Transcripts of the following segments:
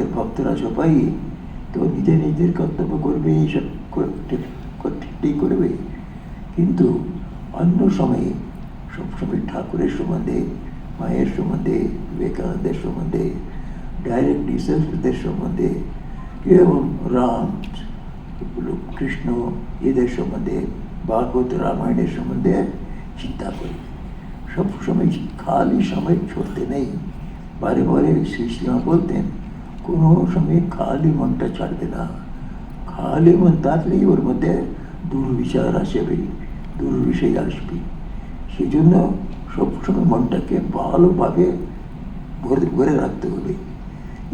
আমাদের ভক্তরা সবাই তো নিজে নিজের কর্তব্য করবে, এইসব করতে ঠিক করবে। কিন্তু অন্য সময়ে সবসময় ঠাকুরের সম্বন্ধে, মায়ের সম্বন্ধে, বিবেকানন্দের সম্বন্ধে ডাইরেক্ট রিসার্চদের সম্বন্ধে এবং রাম, কৃষ্ণ, এদের সম্বন্ধে, ভাগবত রামায়ণের সম্বন্ধে চিন্তা করি। সবসময় খালি সময় ছড়তে নেই। বারে বারে শ্রী বলতেন কোনো সময় খালি মনটা ছাড়বে না খালি মন থাকলেই ওর মধ্যে দুর্বিচার আসবে দুর্বিষয় আসবে সেই জন্য সবসময় মনটাকে ভালোভাবে ভরে ভরে রাখতে হবে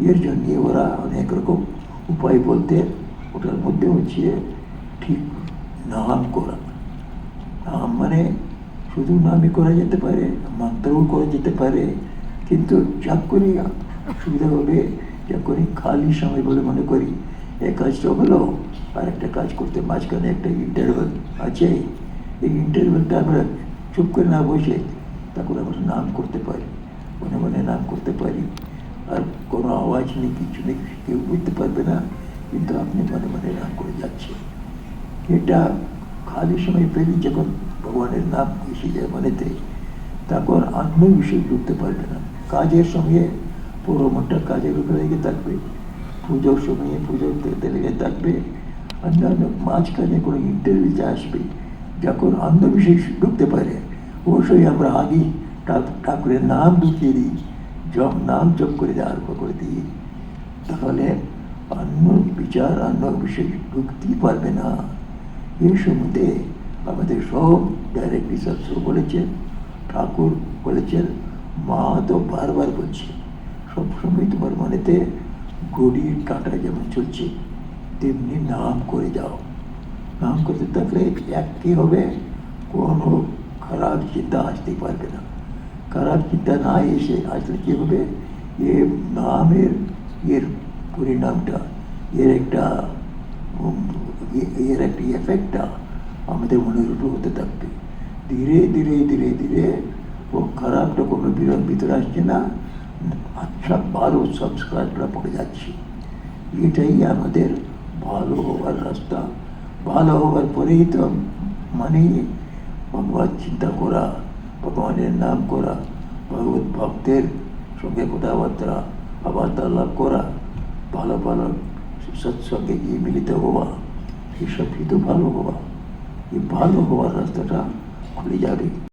এর জন্য ওরা অনেক রকম উপায় বলতে ওটার মধ্যে হচ্ছে ঠিক নাম করা নাম মানে শুধু নামই করা যেতে পারে মন্ত্রও করা যেতে পারে কিন্তু যা করি সুবিধা হবে যা করি, খালি সময় বলে মনে করি। এই কাজটা হলো আর একটা কাজ করতে মাঝখানে একটা ইন্টারভেল আছে। এই ইন্টারভেলটা আমরা চুপ করে না বসে তখন আমরা নাম করতে পারি, মনে মনে নাম করতে পারি। আর কোনো আওয়াজ নেই, কিছু নেই, কেউ বুঝতে পারবে না, কিন্তু আপনি মনে মনে নাম করে যাচ্ছে। এটা খালি সময় পেলি যখন ভগবানের নাম এসে যায় মনেতে, তখন অন্য বিষয় ঢুকতে পারবে না। কাজের সঙ্গে পুরো মনটা কাজের লেগে থাকবে। পুজোর সময়ে পুজোর লেগে থাকবে। অন্যান্য মাঝখানে কোনো ইন্টারভিউতে আসবে, যখন বিষয় ঢুকতে পারে, অবশ্যই আমরা আগেই ঠাকুরের নাম ঢুকিয়ে দিই, জপ, নাম জপ করে আরম্ভ করে দিই। তাহলে অন্য বিচার অন্য বিষয় ঢুকতেই পারবে না। এই সম্বন্ধে আমাদের সব ডাইরেক্ট রিসার্চও বলেছেন, ঠাকুর বলেছেন, মা তো বারবার বলছে সবসময় তোমার মনেতে ঘড়ির কাঁটা যেমন চলছে, তেমনি নাম করে যাও নাম করতে থাকলে এক কী হবে? কোনো খারাপ চিন্তা আসতেই পারবে না। খারাপ চিন্তা না এসে আসলে কী হবে? এ নামের, এর পরিণামটা, এর একটা এর একটা এফেক্টটা আমাদের মনের উপর হতে থাকবে। ধীরে ধীরে ধীরে ধীরে, ও খারাপটা কোনো ভিতরে আসছে না। আচ্ছা ভালো সংস্কারটা পড়ে যাচ্ছে। এটাই আমাদের ভালো হওয়ার রাস্তা। ভালো হওয়ার পরেই তো মানে ভগবান চিন্তা করা, ভগবানের নাম করা, ভগবত ভক্তের সঙ্গে কথাবার্তা আবার করা, ভালো ভালো সৎসঙ্গে গিয়ে মিলিত হওয়া, এসব কিন্তু ভালো হওয়া। এই ভালো হওয়ার রাস্তাটা খুলে যাবে।